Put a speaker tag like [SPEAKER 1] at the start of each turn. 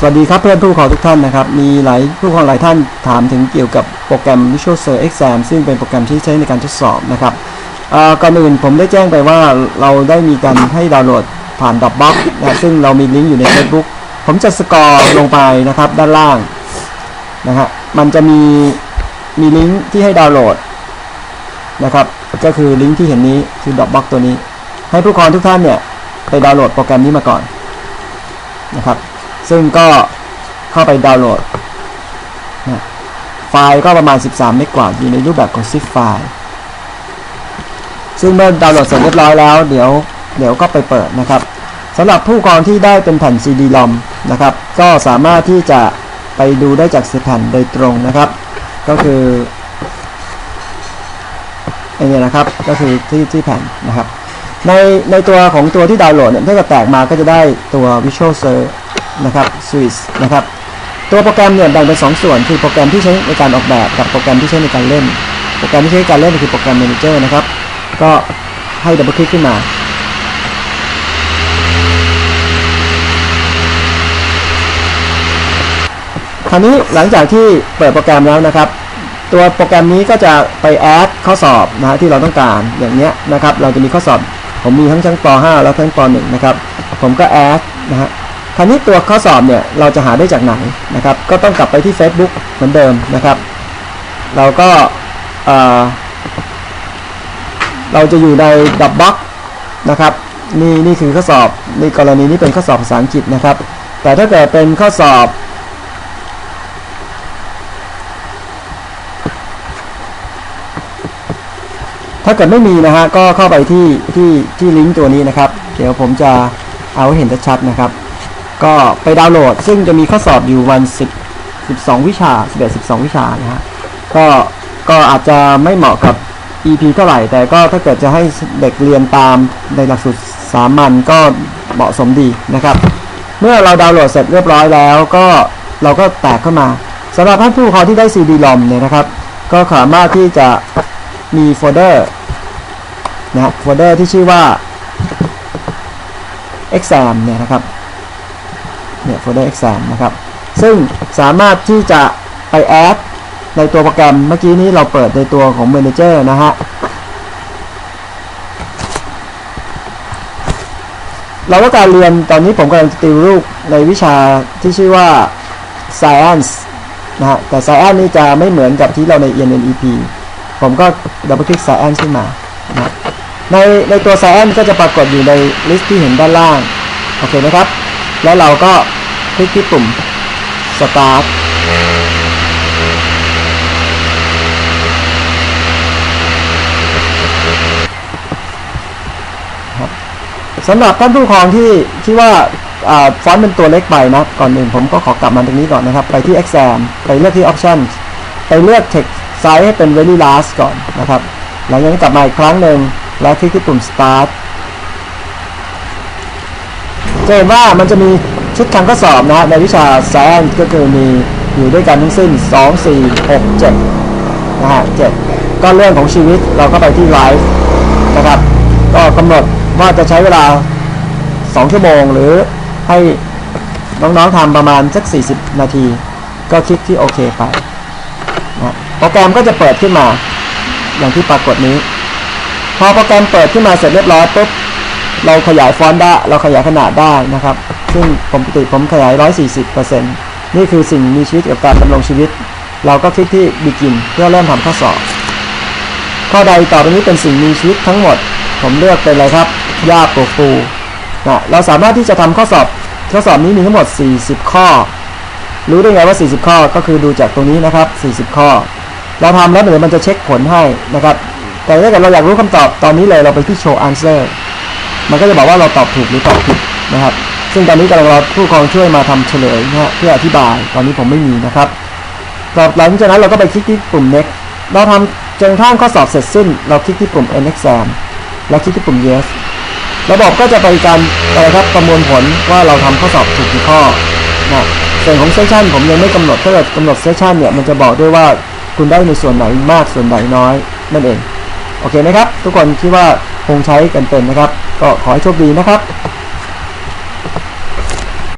[SPEAKER 1] สวัสดีครับเพื่อนผู้ปกครองทุกท่านนะครับ มีหลายผู้ปกครองหลายท่านถามถึงเกี่ยวกับโปรแกรม Visual Search Exam ซึ่งเป็นโปรแกรมที่ใช้ในการทดสอบนะครับก่อนอื่นผมได้แจ้งไปว่าเราได้มีการให้ดาวน์โหลดผ่าน Dropbox นะซึ่งเรามีลิงก์อยู่ใน Facebook ผมจะสกอร์ลงไปนะครับด้านล่างนะฮะมันจะมีมีลิงก์ที่ให้ดาวน์โหลดนะครับก็คือลิงก์ที่เห็นนี้คือ Dropbox ตัวนี้ ให้ผู้ปกครองทุกท่านเนี่ยไปดาวน์โหลดโปรแกรมนี้มาก่อนนะครับ ซึ่งก็เข้าไปดาวน์โหลดนะไฟล์ก็ประมาณ 13 เมกกว่าอยู่ในรูปแบบของ zip ไฟล์ซึ่งเมื่อดาวน์โหลดเสร็จเรียบร้อยแล้ว เดี๋ยวเดี๋ยวก็ไปเปิดนะครับสำหรับผู้กรองที่ได้เป็นแผ่น CD-ROM นะครับ ก็สามารถที่จะไปดูได้จากแผ่นโดยตรงนะครับ ก็คือไอ้นี่นะครับก็คือที่ที่แผ่นนะครับ ในในตัวของตัวที่ดาวน์โหลดเนี่ยถ้าเกิดแตกมาก็จะได้ตัว Visual Search นะครับ Swiss นะครับตัวโปรแกรมเนี่ยแบ่งเป็น2ส่วน คือโปรแกรมที่ใช้ในการออกแบบกับโปรแกรมที่ใช้ในการเล่น โปรแกรมที่ใช้ในการเล่นคือโปรแกรม Manager นะครับ ก็ให้ดับเบิลคลิกขึ้นมา คราวนี้หลังจากที่เปิดโปรแกรมแล้วนะครับ ตัวโปรแกรมนี้ก็จะไปแอดข้อสอบนะฮะที่เราต้องการอย่างเนี้ยนะครับ เราจะมีข้อสอบ ผมมีทั้งชั้นป .5 แล้วทั้งป .1 นะครับ ผมก็แอดนะฮะ คราวนี้ตัวข้อสอบเนี่ยเราจะหาได้จากไหนนะครับ ก็ต้องกลับไปที่ Facebook เหมือนเดิมนะครับ เราก็เเราจะอยู่ในดับบ็อกนะครับนี่นี่คือข้อสอบในกรณีนี้เป็นข้อสอบภาษาอังกฤษนะครับ แต่ถ้าเกิดเป็นข้อสอบถ้าเกิดไม่มีนะฮะก็เข้าไปที่ที่ที่ลิงก์ตัวนี้นะครับ เดี๋ยวผมจะเอาให้เห็นชัดๆนะครับ ก็ไปดาวน์โหลด ซึ่งจะมีข้อสอบอยู่วัน10 12 วิชา 11 12 วิชานะฮะก็ก็อาจจะไม่เหมาะกับ EP เท่าไหร่ แต่ก็ถ้าเกิดจะให้เด็กเรียนตามในหลักสูตรสามัญก็เหมาะสมดีนะครับ เมื่อเราดาวน์โหลดเสร็จเรียบร้อยแล้วก็เราก็แตกเข้ามาสำหรับท่านผู้ปกครองที่ได้ CD-ROM เนี่ยนะครับ ก็สามารถที่จะมีโฟลเดอร์นะครับโฟลเดอร์ที่ชื่อว่า exam เนี่ยนะครับ เนี่ยโฟลเดอร์ exam นะครับ ซึ่งสามารถที่จะไปแอดในตัวโปรแกรมเมื่อกี้นี้เราเปิดในตัวของ Manager นะฮะ เราก็การเรียนตอนนี้ผมกำลังติวลูกในวิชาที่ชื่อว่า Science นะฮะ แต่ Science นี่จะไม่เหมือนกับที่เราใน ENNEP ผมก็ดับเบิลคลิก Science ขึ้นมานะในในตัว Science ก็จะปรากฏอยู่ในลิสต์ที่เห็นด้านล่าง โอเคนะครับ แล้วเราก็ คลิกที่ปุ่ม Start ครับสำหรับท่านผู้ครองที่ที่ว่าอ่าฟอนต์เป็นตัวเล็กไปนะ ก่อนอื่นผมก็ขอกลับมาตรงนี้ก่อนนะครับ ไปที่ exam ไปเลือกที่ option ไปเลือก text size ให้เป็น very large ก่อนนะครับ หลังจากนั้นกลับมาอีกครั้งหนึ่งแล้วคลิกที่ปุ่ม start จะเห็นว่ามันจะมี ชุดคำข้อสอบนะในวิชา science ก็คือมีอยู่ด้วยกันทั้งสิ้น 2 4 6 7นะฮะ7ก็เรื่องของชีวิตเราก็ไปที่ life นะครับ ก็กำหนดว่าจะใช้เวลา 2 ชั่วโมง หรือให้น้องๆทำประมาณสัก 40 นาที ก็คลิกที่โอเคไปนะโปรแกรมก็จะเปิดขึ้นมาอย่างที่ปรากฏนี้ พอโปรแกรมเปิดขึ้นมาเสร็จเรียบร้อยปุ๊บเราขยายฟอนต์ได้ เราขยายขนาดได้นะครับ ซึ่งปกติผมขยาย 140%นี่คือสิ่งมีชีวิตกับการดำรงชีวิต เราก็คลิกที่ begin เพื่อเริ่มทำข้อสอบ ข้อใดต่อไปนี้เป็นสิ่งมีชีวิตทั้งหมด ผมเลือกเป็นอะไรครับหญ้าปลูกฟูนะเราสามารถที่จะทำข้อสอบข้อสอบนี้มีทั้งหมด 40 ข้อ รู้ได้ไงว่า 40 ข้อก็คือดูจากตรงนี้นะครับ 40 ข้อ เราทำแล้วเดี๋ยวมันจะเช็คผลให้นะครับแต่ถ้าเกิดเราอยากรู้คำตอบตอนนี้เลยเราไปที่ show answer มันก็จะบอกว่าเราตอบถูกหรือตอบผิดนะครับ ซึ่งตอนนี้กำลังรอผู้ปกครองช่วยมาทำเฉลยนะฮะเพื่ออธิบายตอนนี้ผมไม่มีนะครับต่อหลังจากนั้นเราก็ไปคลิกที่ปุ่ม next เราทำจนกระทั่งข้อสอบเสร็จสิ้น เราคลิกที่ปุ่ม end exam แล้วคลิกที่ปุ่ม yes ระบบก็จะไปการอะไรครับประมวลผลว่าเราทำข้อสอบถูกกี่ข้อนะส่วนของเซสชันผมยังไม่กำหนดถ้าเกิดกำหนดเซสชันเนี่ยมันจะบอกด้วยว่าคุณได้ในส่วนไหนมากส่วนไหนน้อยนั่นเอง โอเคไหมครับ ทุกคนคิดว่าคงใช้กันเป็นนะครับ ก็ขอให้โชคดีนะครับ